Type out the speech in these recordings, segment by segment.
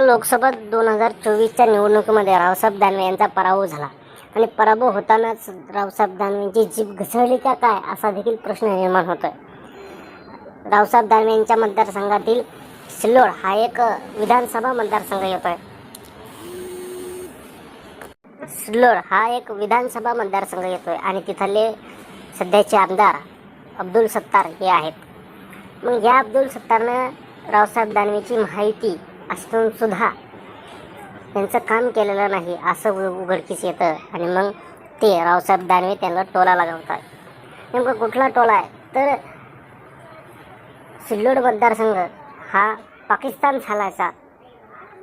लोकसभा दोन हजार चोवीसच्या निवडणुकीमध्ये रावसाहेब दानवे यांचा पराभव झाला. आणि पराभव होतानाच रावसाहेब दानवेंची जीभ घसरली का काय असा देखील प्रश्न निर्माण होतोय. रावसाहेब दानवे यांच्या मतदारसंघातील सिल्लोड हा एक विधानसभा मतदारसंघ येतोय. सिल्लोड हा एक विधानसभा मतदारसंघ येतोय आणि तिथले सध्याचे आमदार अब्दुल सत्तार हे आहेत. मग या अब्दुल सत्तारनं रावसाहेब दानवेची माहिती असूनसुद्धा त्यांचं काम केलेलं नाही असं उघडकीस येतं. आणि मग ते रावसाहेब दानवे त्यांना टोला लगावतात. नेमका कुठला टोला आहे? तर सिल्लोड मतदारसंघ हा पाकिस्तान झाल्याचा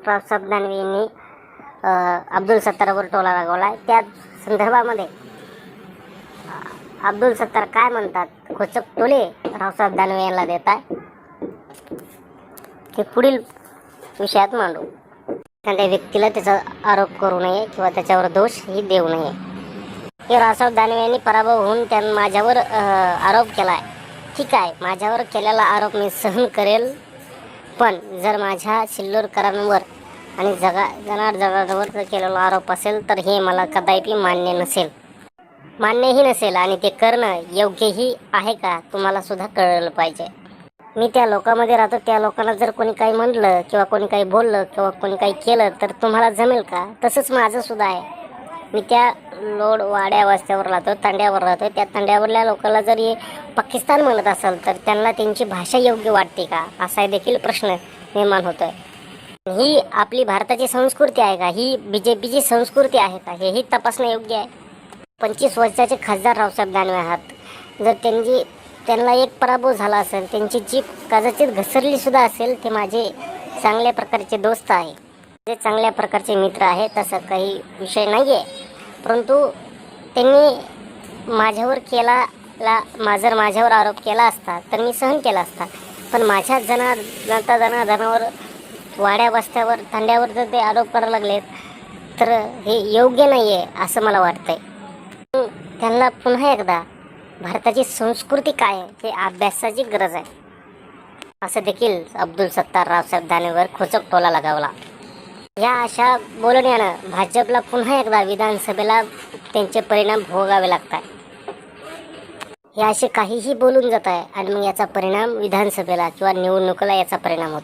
रावसाहेब दानवे यांनी अब्दुल सत्तारवर टोला लागवला आहे. त्या संदर्भामध्ये अब्दुल सत्तार काय म्हणतात? खोचक टोले रावसाहेब दानवे यांना देत आहे ते पुढील विषयात मांडू. एखाद्या व्यक्तीला त्याचा आरोप करू नये किंवा त्याच्यावर दोषही देऊ नये. हे रावसाहेब दानवे यांनी पराभव होऊन त्यांनी माझ्यावर आरोप केला आहे ठीक आहे माझ्यावर केलेला आरोप मी सहन करेल. पण जर माझ्या शिल्लोरकरांवर आणि जगा जनार्दनावर जर केलेला आरोप असेल तर हे मला कदापि मान्य नसेल. मान्यही नसेल आणि ते करणं योग्यही आहे का तुम्हाला सुद्धा कळलं पाहिजे. मी त्या लोकांमध्ये राहतो त्या लोकांना जर कोणी काही म्हणलं किंवा कोणी काही बोललं किंवा कोणी काही केलं तर तुम्हाला जमेल का? तसंच माझं सुद्धा आहे. मी त्या लोड वाड्या वस्त्यावर राहतो तांड्यावर राहतो. त्या तांड्यावरल्या लोकांना जर हे पाकिस्तान म्हणत असेल तर त्यांना त्यांची भाषा योग्य वाटते का? असा देखील प्रश्न निर्माण होतोय. ही आपली भारताची संस्कृती आहे का? ही बी जे पीची संस्कृती आहे का? हेही तपासणं योग्य आहे? पंचवीस वर्षाचे खासदार रावसाहेब दानवे आहात. जर त्यांची त्यांना एक पराभव झाला असेल त्यांची जीप कदाचित घसरलीसुद्धा असेल ते माझे चांगल्या प्रकारचे दोस्त आहे. जे चांगल्या प्रकारचे मित्र आहे तसं काही विषय नाही आहे परंतु त्यांनी माझ्यावर केला ला माझर माझ्यावर आरोप केला असता तर मी सहन केला असता. पण माझ्या जना जनता जनाधनावर वाड्या वस्त्यावर तांड्यावर जर ते आरोप करायला लागलेत तर हे योग्य नाही आहे असं मला वाटतंय. त्यांना पुन्हा एकदा भारताची संस्कृती काय आहे हे अभ्यासाची गरज आहे. असं देखील अब्दुल सत्तार रावसाहेब दानेवर खोचक टोला लगावला. या अशा बोलण्यानं भाजपला पुन्हा एकदा विधानसभेला त्यांचे परिणाम भोगावे लागतात. हे असे काहीही बोलून जात आहे आणि मग याचा परिणाम विधानसभेला किंवा निवडणुकीला याचा परिणाम होतो.